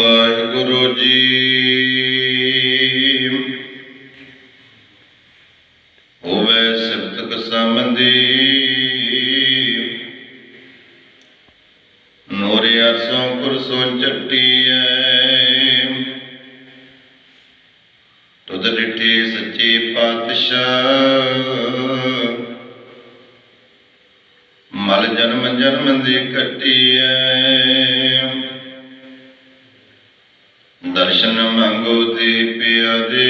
ਵਾਹਿਗੁਰੂ ਜੀ। ਹੋਵੇ ਸਿਫਤ ਕਸਮੰਦੀ ਨੂਰਿਆ ਸੋ ਕੁਰਸੋਂ ਚੱਟੀਐ ਤੁਧ ਡਿਠੀ ਸੱਚੀ ਪਾਤਸ਼ਾਹ। ਮਲ ਜਨਮ ਜਨਮ ਦੀ ਕੱਟੀਐ। ਦਰਸ਼ਨ ਮੰਗੋ ਤੇ ਪਿਆਰੇ।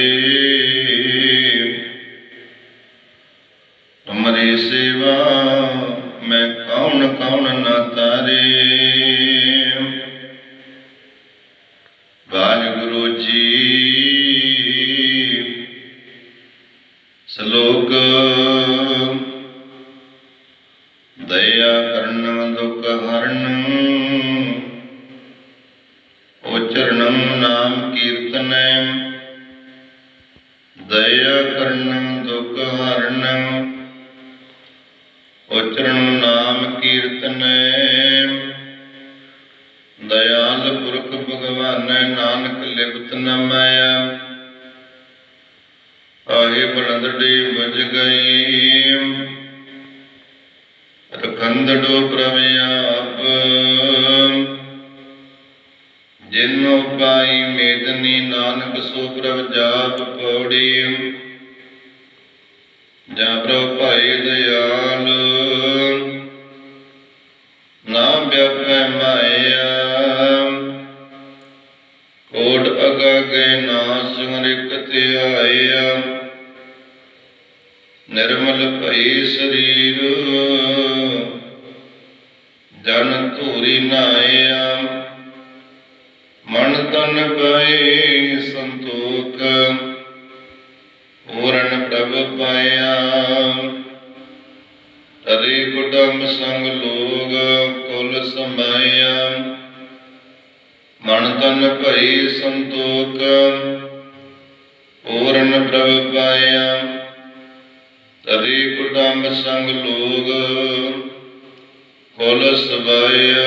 ਤੁਮਰੀ ਸੇਵਾ ਮੈਂ ਕੌਣ ਕੌਣ ਨਾ ਤਾਰੇ। ਵਾਹਿਗੁਰੂ ਜੀ, ਸ਼ਲੋਕ ਦਇਆ ਕਰਨ ਦੁਖ ਹਰਨ। ਉਚਰਣੰ ਨਾਮ ਕੀਰਤਨੈ। ਦਇਆ ਕਰਨ, ਦੁਖ ਹਰਨ ਉਚਰਣ ਨਾਮ ਕੀਰਤਨੈ। ਦਇਆਲ ਪੁਰਖ ਭਗਵਾਨੈ, ਨਾਨਕ ਲਿਪਤ ਨ ਮਾਇਆ ਆਹੇ ਬਲੰਦੜੀ ਬਜ ਗਈ ਰਖੰਦੜੋ ਪ੍ਰਭ ਆਪ। ਜਿਨੋ ਪਾਈ ਮੇਦਨੀ ਨਾਨਕ ਸੋ ਪ੍ਰਭ ਜਾਪ ਪੌੜੀ। ਜਾ ਪ੍ਰਭ ਭਾਈ ਦਇਆਲ, ਨਾ ਵਿਆਪੈ ਮਾਇਆ। ਕੋਟ ਅਗਾਗੇ ਨਾਸ ਮਰਿਕ ਧਿਆਇਆ। ਨਿਰਮਲ ਭਈ ਸਰੀਰ, ਜਨ ਧੂਰੀ ਨਾਇਆ ਮਨ ਤਨ ਪਏ ਸੰਤੋਖ, ਪੂਰਨ ਪ੍ਰਭ ਪਾਇਆ। ਤਰੇ ਕੁਟੰਬ ਸੰਗ ਲੋਗ ਕੁਲ ਸਮਾਇਆ। ਮਨ ਤਨ ਭਈ ਸੰਤੋਖ, ਪੂਰਨ ਪ੍ਰਭ ਪਾਇਆ। ਤਰੇ ਕੁਟੰਬ ਸੰਗ ਲੋਗ ਕੁਲ ਸਮਾਇਆ।